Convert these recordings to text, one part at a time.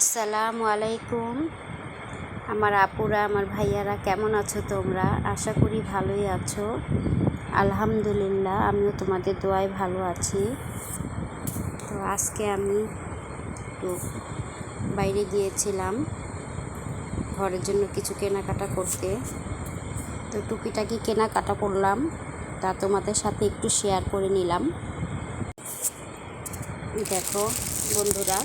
আসসালামু আলাইকুম। আমার আপুরা, আমার ভাইয়ারা, কেমন আছো তোমরা? আশা করি ভালোই আছো। আলহামদুলিল্লাহ, আমিও তোমাদের দোয়ায় ভালো আছি। তো আজকে আমি একটু বাইরে গিয়েছিলাম ঘরের জন্য কিছু কেনাকাটা করতে। তো টুকিটাকি কেনাকাটা করলাম, তা তোমাদের সাথে একটু শেয়ার করে নিলাম। দেখো, বন্ধুরা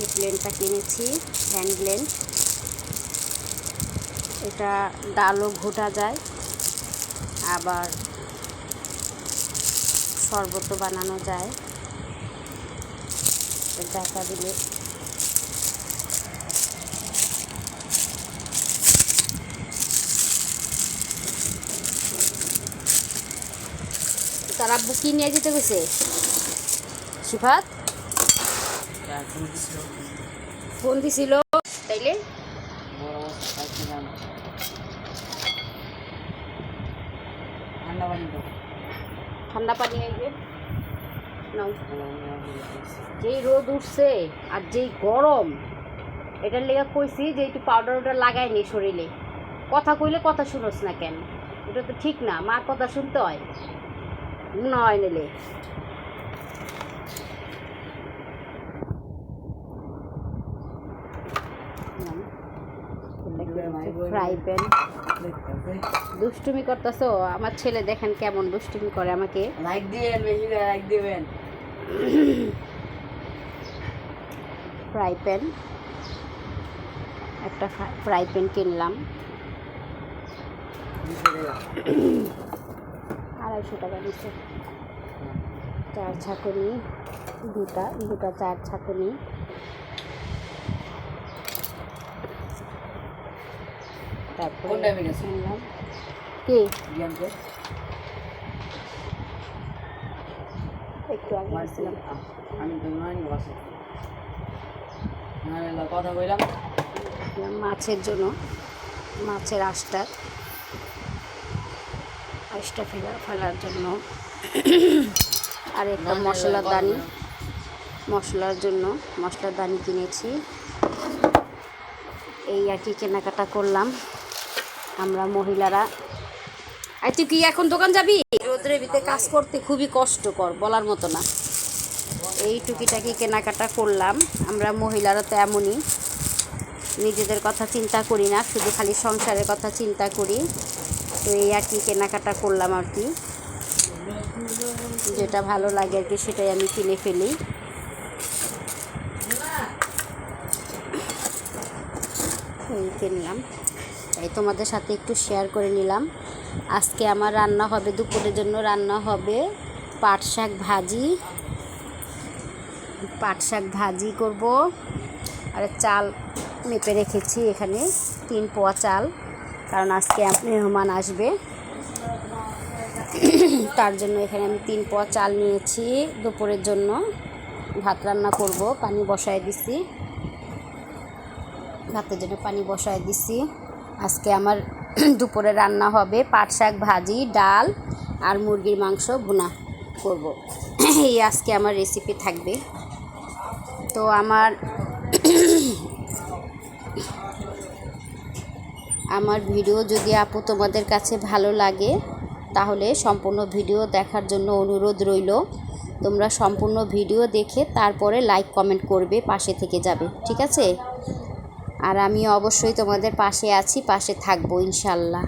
এই প্লেনটা কিনেছি হ্যান্ড ব্লেন্ড এটা ডালও ঘোটা যায়, আবার শরবত বানানো যায়। দেখা দিলে। তারা বুকি নিয়ে যেতে গেছে? সিফাত ফোন দিছিল। তাইলে? ঠান্ডা পানি নাও। যেই রোদ উঠছে আর যেই গরম, এটার লেগে কইছি যে একটু পাউডার ওটা লাগাই নি শরীরে। কথা কইলে কথা শুনোস না কেন? এটা তো ঠিক না, মার কথা শুনতে হয়। মনে হয় নিলে। ফ্রাই প্যান দুষ্টুমি করতেছো? আমার ছেলে দেখেন কেমন দুষ্টুমি করে আমাকে। লাইক দিবেন বেশি করে লাইক দিবেন। ফ্রাই প্যান একটা ফ্রাই প্যান কিনলাম। আড়াইশো টাকা দিচ্ছে চার ছাকনি দুটা দুটা চার ছাকনি তারপরে? কিনলাম কি? একটু আগে আমি কথা বললাম। মাছের জন্য মাছের আঁশটা। আঁশটা ফেলা ফেলার জন্য। আর একটা মশলার দানি। মশলার জন্য মশলার দানি কিনেছি। এই আর কি কেনাকাটা করলাম। আমরা মহিলারা। আর তুই কি এখন দোকান যাবি? রোদ্রের ভিতরে কাজ করতে খুবই কষ্টকর, বলার মতো না। এই টুকিটাকি কেনাকাটা করলাম, আমরা মহিলারা তো এমনই। নিজেদের কথা চিন্তা করি না, শুধু খালি সংসারের কথা চিন্তা করি। তো এই আর কি কেনাকাটা করলাম আর কি। যেটা ভালো লাগে আর কি, সেটাই আমি কিনে ফেলি। এই কিনলাম। তাই তোমাদের সাথে একটু শেয়ার করে নিলাম। আজকে আমার রান্না হবে, দুপুরের জন্য রান্না হবে পাট শাক ভাজি। পাট শাক ভাজি করব। আর চাল মেপে রেখেছি এখানে, তিন পোয়া চাল, কারণ আজকে মেহমান আসবে। তার জন্য এখানে আমি তিন পোয়া চাল নিয়েছি দুপুরের জন্য। ভাত রান্না করব, পানি বসায় দিছি। ভাতের জন্য পানি বসায় দিছি। আজকে আমার দুপুরে রান্না হবে পাট শাক ভাজি, ডাল আর মুরগির মাংস ভুনা করব। এই আজকে আমার রেসিপি থাকবে। তো আমার আমার ভিডিও যদি আপু তোমাদের কাছে ভালো লাগে, তাহলে সম্পূর্ণ ভিডিও দেখার জন্য অনুরোধ রইল। তোমরা সম্পূর্ণ ভিডিও দেখে তারপরে লাইক কমেন্ট করবে, পাশে থেকে যাবে। ঠিক আছে? আর আমি অবশ্যই তোমাদের পাশে আছি, পাশে থাকব ইনশাল্লাহ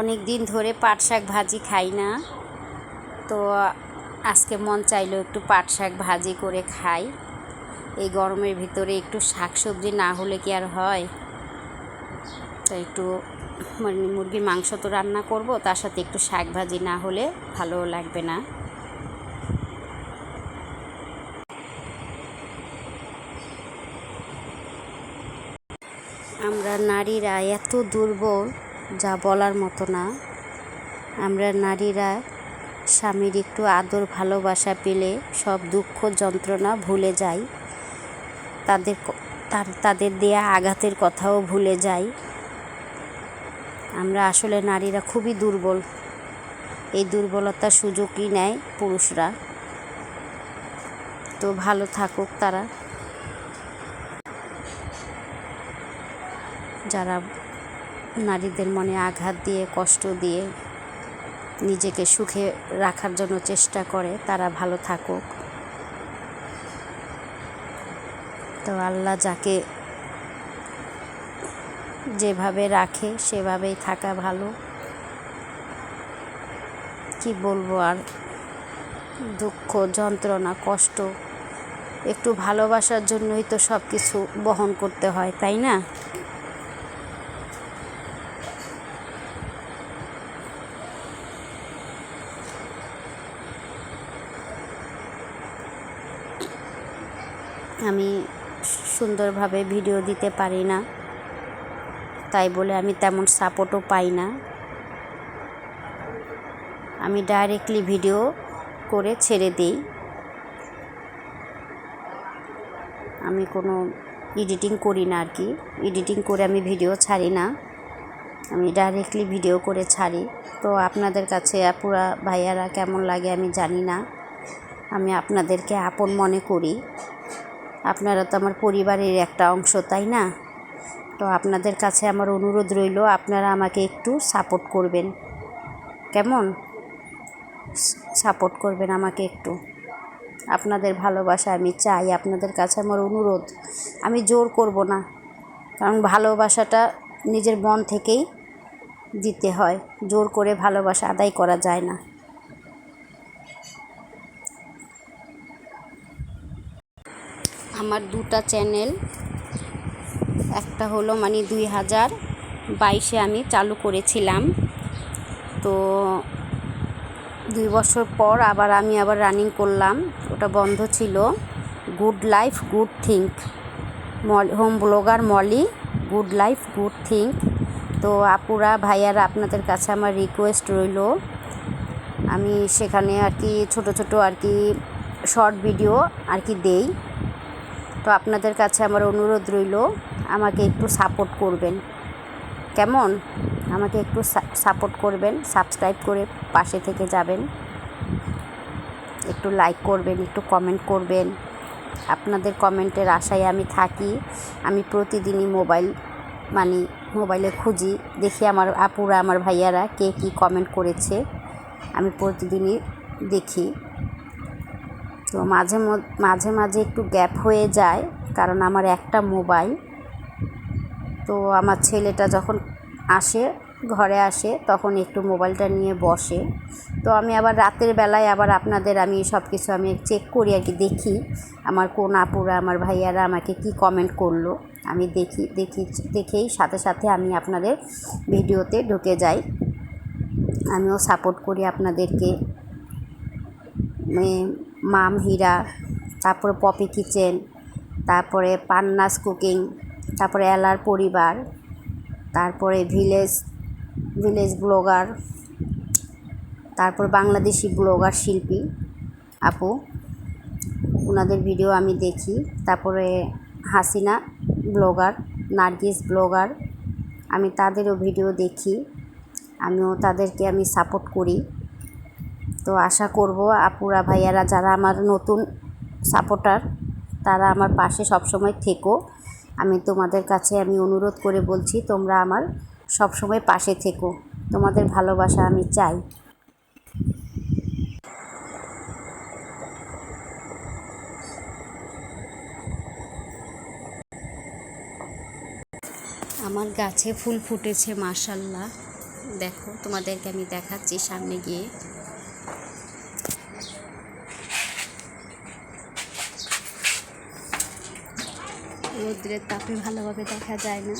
অনেক দিন ধরে পাট শাক ভাজি খাই না, তো আজকে মন চাইলো একটু পাট শাক ভাজি করে খাই। এই গরমের ভিতরে একটু শাক সবজি না হলে কি আর হয়? তো একটু মানে মুরগির মাংস তো রান্না করব, তার সাথে একটু শাক ভাজি না হলে ভালো লাগবে না। আমরা নারীরা এত দুর্বল, যা বলার মতো না। আমরা নারীরা স্বামীর একটু আদর ভালোবাসা পেলে সব দুঃখ যন্ত্রণা ভুলে যাই। তাদের তার- তাদের দেয়া আঘাতের কথাও ভুলে যাই। আমরা আসলে নারীরা খুবই দুর্বল। এই দুর্বলতার সুযোগই নেয় পুরুষরা। তো ভালো থাকুক তারা। যারা নারীদের মনে আঘাত দিয়ে, কষ্ট দিয়ে নিজেকে সুখে রাখার জন্য চেষ্টা করে, তারা ভালো থাকুক। তো আল্লাহ যাকে যেভাবে রাখে, সেভাবেই থাকা ভালো। কি বলব আর? দুঃখ, যন্ত্রণা, কষ্ট, একটু ভালোবাসার জন্যই তো সব কিছু বহন করতে হয়, তাই না? আমি সুন্দরভাবে ভিডিও দিতে পারি না। তাই বলে আমি তেমন সাপোর্টও পাই না। আমি ডাইরেক্টলি ভিডিও করে ছেড়ে দিই। আমি কোনো এডিটিং করি না আর কি। এডিটিং করে আমি ভিডিও ছাড়ি না। আমি ডাইরেক্টলি ভিডিও করে ছাড়ি। তো আপনাদের কাছে পুরা ভাইয়ারা কেমন লাগে আমি জানি না। আমি আপনাদেরকে আপন মনে করি। আপনারা তো আমার পরিবারের একটা অংশ, তাই না? তো আপনাদের কাছে আমার অনুরোধ রইল, আপনারা আমাকে একটু সাপোর্ট করবেন। কেমন? সাপোর্ট করবেন আমাকে একটু। আপনাদের ভালোবাসা আমি চাই, আপনাদের কাছে আমার অনুরোধ। আমি জোর করব না, কারণ ভালোবাসাটা নিজের মন থেকেই দিতে হয়। জোর করে ভালোবাসা আদায় করা যায় না। আমার দুটা চ্যানেল। একটা হলো মানে দুই হাজার বাইশে আমি চালু করেছিলাম। তো দুই বছর পর আবার আমি আবার রানিং করলাম। ওটা বন্ধ ছিল। Good life good think home blogger Moli good life good think তো আপুরা, ভাইয়ারা, আপনাদের কাছে আমার রিকোয়েস্ট রইল। আমি সেখানে আর কি ছোট ছোট আর কি শর্ট ভিডিও আর কি দেই। তো আপনাদের কাছে আমার অনুরোধ রইল, আমাকে একটু সাপোর্ট করবেন। কেমন? আমাকে একটু সাপোর্ট করবেন সাবস্ক্রাইব করে পাশে থেকে যাবেন। একটু লাইক করবেন, একটু কমেন্ট করবেন। আপনাদের কমেন্টের আশায় আমি থাকি। আমি প্রতিদিনই মোবাইল মানে মোবাইলে খুঁজি, দেখি আমার আপুরা, আমার ভাইয়ারা কে কী কমেন্ট করেছে। আমি প্রতিদিনই দেখি। তো মাঝে মাঝে মাঝে একটু গ্যাপ হয়ে যায়, কারণ আমার একটা মোবাইল। তো আমার ছেলেটা যখন আসে, ঘরে আসে, তখন একটু মোবাইলটা নিয়ে বসে। তো আমি আবার রাতের বেলায় আবার আপনাদের আমি সব কিছু আমি চেক করি আর কি দেখি আমার কোন আপুরা, আমার ভাইয়ারা আমাকে কি কমেন্ট করল। আমি দেখি দেখি, দেখেই সাথে সাথে আমি আপনাদের ভিডিওতে ঢুকে যাই। আমিও সাপোর্ট করি আপনাদেরকে। মাম হীরা তারপরে পপি কিচেন, তারপরে পান্নাস কুকিং, তারপরে এলার পরিবার, তারপরে ভিলেজ ভিলেজ ব্লগার, তারপর বাংলাদেশি ব্লগার শিল্পী আপু। ওনাদের ভিডিও আমি দেখি। তারপরে হাসিনা ব্লগার, নার্গিস ব্লগার, আমি তাদেরও ভিডিও দেখি। আমিও তাদেরকে আমি সাপোর্ট করি। তো আশা করব আপুরা, ভাইয়ারা যারা আমার নতুন সাপোর্টার তারা আমার পাশে সবসময় থেকো। আমি তোমাদের কাছে আমি অনুরোধ করে বলছি, তোমরা আমার সবসময় পাশে থেকো। তোমাদের ভালোবাসা আমি চাই। আমার গাছে ফুল ফুটেছে, মাশাল্লাহ। দেখো, তোমাদেরকে আমি দেখাচ্ছি সামনে গিয়ে। রৌদ্রের তাপে ভালোভাবে দেখা যায় না।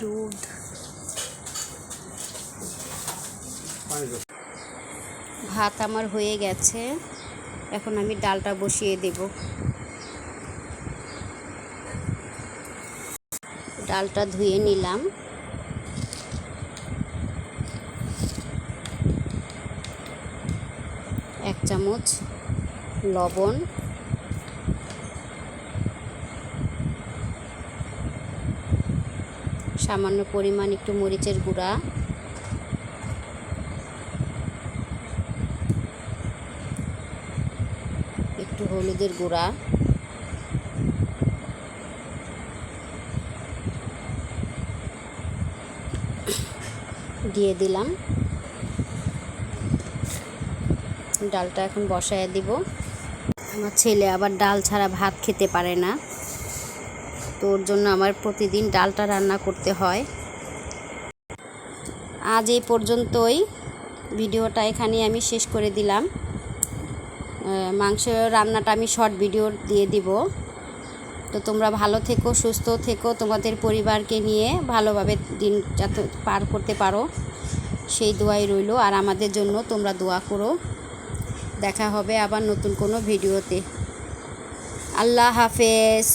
রোদ। ভাত আমার হয়ে গেছে। এখন আমি ডালটা বসিয়ে দেব। ডালটা ধুয়ে নিলাম। এক চামচ লবণ। সামান্য পরিমাণ একটু মরিচের গুঁড়া। হলুদের গুঁড়া। দিয়ে দিলাম। ডালটা এখন বসায় দিব। আমার ছেলে আবার ডাল ছাড়া ভাত খেতে পারে না। তো ওর জন্য আমার প্রতিদিন ডালটা রান্না করতে হয়। আজ এই পর্যন্তই। ভিডিওটা এখানে আমি শেষ করে দিলাম। মাংস রান্নাটা আমি শর্ট ভিডিও দিয়ে দিব। তো তোমরা ভালো থেকো, সুস্থ থেকো। তোমাদের পরিবারকে নিয়ে ভালোভাবে দিন যাতে পার করতে পারো। সেই দোয়াই রইল। আর আমাদের জন্য তোমরা দোয়া করো। দেখা হবে আবার নতুন কোনো ভিডিওতে আল্লাহ হাফেজ।